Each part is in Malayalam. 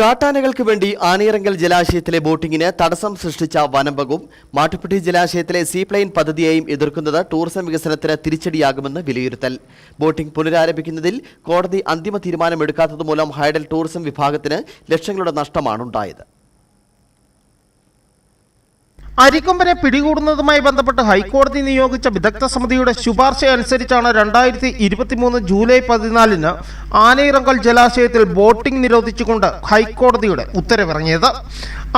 കാട്ടാനകൾക്ക് വേണ്ടി ആനയിറങ്കൽ ജലാശയത്തിലെ ബോട്ടിങ്ങിന് തടസ്സം സൃഷ്ടിച്ച വനംവകും മാട്ടുപ്പെട്ടി ജലാശയത്തിലെ സീപ്ലെയിൻ പദ്ധതിയെയും എതിർക്കുന്നത് ടൂറിസം വികസനത്തിന് തിരിച്ചടിയാകുമെന്ന് വിലയിരുത്തൽ. ബോട്ടിംഗ് പുനരാരംഭിക്കുന്നതിൽ കോടതി അന്തിമ തീരുമാനമെടുക്കാത്തതുമൂലം ഹൈഡൽ ടൂറിസം വിഭാഗത്തിന് ലക്ഷങ്ങളുടെ നഷ്ടമാണുണ്ടായത്. അരിക്കൊമ്പനെ പിടികൂടുന്നതുമായി ബന്ധപ്പെട്ട് ഹൈക്കോടതി നിയോഗിച്ച വിദഗ്ധ സമിതിയുടെ ശുപാർശ അനുസരിച്ചാണ് രണ്ടായിരത്തി ഇരുപത്തിമൂന്ന് ജൂലൈ പതിനാലിന് ആനയിറങ്കൽ ജലാശയത്തിൽ ബോട്ടിംഗ് നിരോധിച്ചുകൊണ്ട് ഹൈക്കോടതിയുടെ ഉത്തരവിറങ്ങിയത്.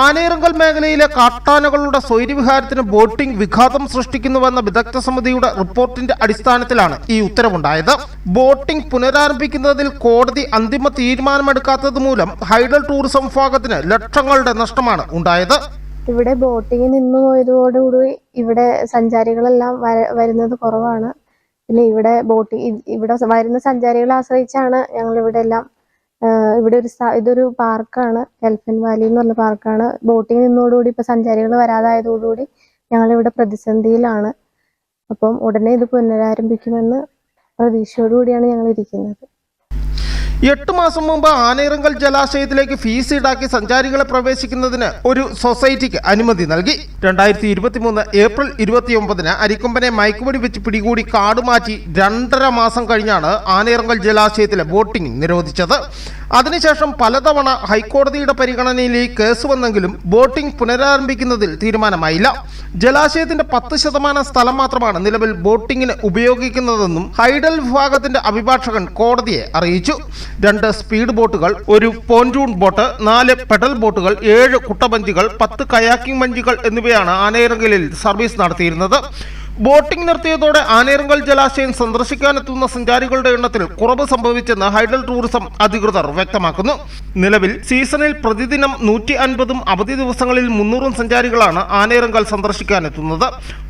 ആനയിറങ്കൽ മേഖലയിലെ കാട്ടാനകളുടെ സ്വൈര്യവിഹാരത്തിന് ബോട്ടിംഗ് വിഘാതം സൃഷ്ടിക്കുന്നുവെന്ന വിദഗ്ധ സമിതിയുടെ റിപ്പോർട്ടിന്റെ അടിസ്ഥാനത്തിലാണ് ഈ ഉത്തരവുണ്ടായത്. ബോട്ടിംഗ് പുനരാരംഭിക്കുന്നതിൽ കോടതി അന്തിമ തീരുമാനമെടുക്കാത്തത് മൂലം ഹൈഡൽ ടൂറിസം വിഭാഗത്തിന് ലക്ഷങ്ങളുടെ നഷ്ടമാണ് ഉണ്ടായത്. ഇവിടെ ബോട്ടിങ് നിന്ന് പോയതോടുകൂടി ഇവിടെ സഞ്ചാരികളെല്ലാം വര- വരുന്നത് കുറവാണ്. പിന്നെ ഇവിടെ ബോട്ടിങ് ഇവിടെ വരുന്ന സഞ്ചാരികളെ ആശ്രയിച്ചാണ് ഞങ്ങൾ ഇവിടെ എല്ലാം ഇവിടെ ഒരു ഇതൊരു പാർക്കാണ്. എൽഫൻ വാലി എന്ന് പറഞ്ഞ പാർക്കാണ്. ബോട്ടിങ് നിന്നോടുകൂടി ഇപ്പൊ സഞ്ചാരികൾ വരാതായതോടുകൂടി ഞങ്ങൾ ഇവിടെ പ്രതിസന്ധിയിലാണ്. അപ്പം ഉടനെ ഇത് പുനരാരംഭിക്കുമെന്ന് പ്രതീക്ഷയോടുകൂടിയാണ് ഞങ്ങൾ ഇരിക്കുന്നത് എട്ട് മാസം മുമ്പ് ആനയിറങ്കൽ ജലാശയത്തിലേക്ക് ഫീസ് ഈടാക്കി സഞ്ചാരികളെ പ്രവേശിക്കുന്നതിന് ഒരു സൊസൈറ്റിക്ക് അനുമതി നൽകി. രണ്ടായിരത്തി ഇരുപത്തി മൂന്ന് ഏപ്രിൽ ഇരുപത്തിയൊമ്പതിന് അരിക്കൊമ്പനെ മയക്കുപടി വെച്ച് പിടികൂടി കാടുമാറ്റി രണ്ടര മാസം കഴിഞ്ഞാണ് ആനയിറങ്കൽ ജലാശയത്തിലെ ബോട്ടിംഗ് നിരോധിച്ചത്. അതിനുശേഷം പലതവണ ഹൈക്കോടതിയുടെ പരിഗണനയിൽ ഈ കേസ് വന്നെങ്കിലും ബോട്ടിംഗ് പുനരാരംഭിക്കുന്നതിൽ തീരുമാനമായില്ല. ജലാശയത്തിന്റെ പത്ത് ശതമാനം സ്ഥലം മാത്രമാണ് നിലവിൽ ബോട്ടിങ്ങിന് ഉപയോഗിക്കുന്നതെന്നും ഹൈഡൽ വിഭാഗത്തിന്റെ അഭിഭാഷകൻ കോടതിയെ അറിയിച്ചു. രണ്ട് സ്പീഡ് ബോട്ടുകൾ ഒരു പോന്റൂൺ ബോട്ട് നാല് പെഡൽ ബോട്ടുകൾ ഏഴ് കുട്ടബഞ്ചികൾ പത്ത് കയാക്കിംഗ് വഞ്ചികൾ എന്നിവയാണ് ആനയിറങ്കലിൽ സർവീസ് നടത്തിയിരുന്നത്. ബോട്ടിംഗ് നിർത്തിയതോടെ ആനേരുങ്കൽ ജലാശയം സന്ദർശിക്കാനെത്തുന്ന സഞ്ചാരികളുടെ എണ്ണത്തിൽ കുറവ് സംഭവിച്ചെന്ന് ഹൈഡൽ ടൂറിസം അധികൃതർ വ്യക്തമാക്കുന്നു. നിലവിൽ സീസണിൽ പ്രതിദിനം നൂറ്റി അൻപതും അവധി ദിവസങ്ങളിൽ മുന്നൂറും സഞ്ചാരികളാണ് ആനയിറങ്കൽ സന്ദർശിക്കാനെത്തുന്നത്.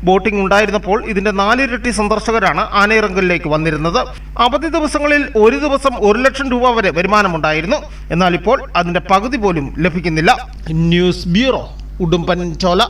ബോട്ടിംഗ് ഉണ്ടായിരുന്നപ്പോൾ ഇതിന്റെ നാലിരട്ടി സന്ദർശകരാണ് ആനയിറങ്കലിലേക്ക് വന്നിരുന്നത്. അവധി ദിവസങ്ങളിൽ ഒരു ദിവസം ഒരു ലക്ഷം രൂപ വരെ വരുമാനമുണ്ടായിരുന്നു. എന്നാൽ ഇപ്പോൾ അതിന്റെ പകുതി പോലും ലഭിക്കുന്നില്ല. News bureau Udumbanchola.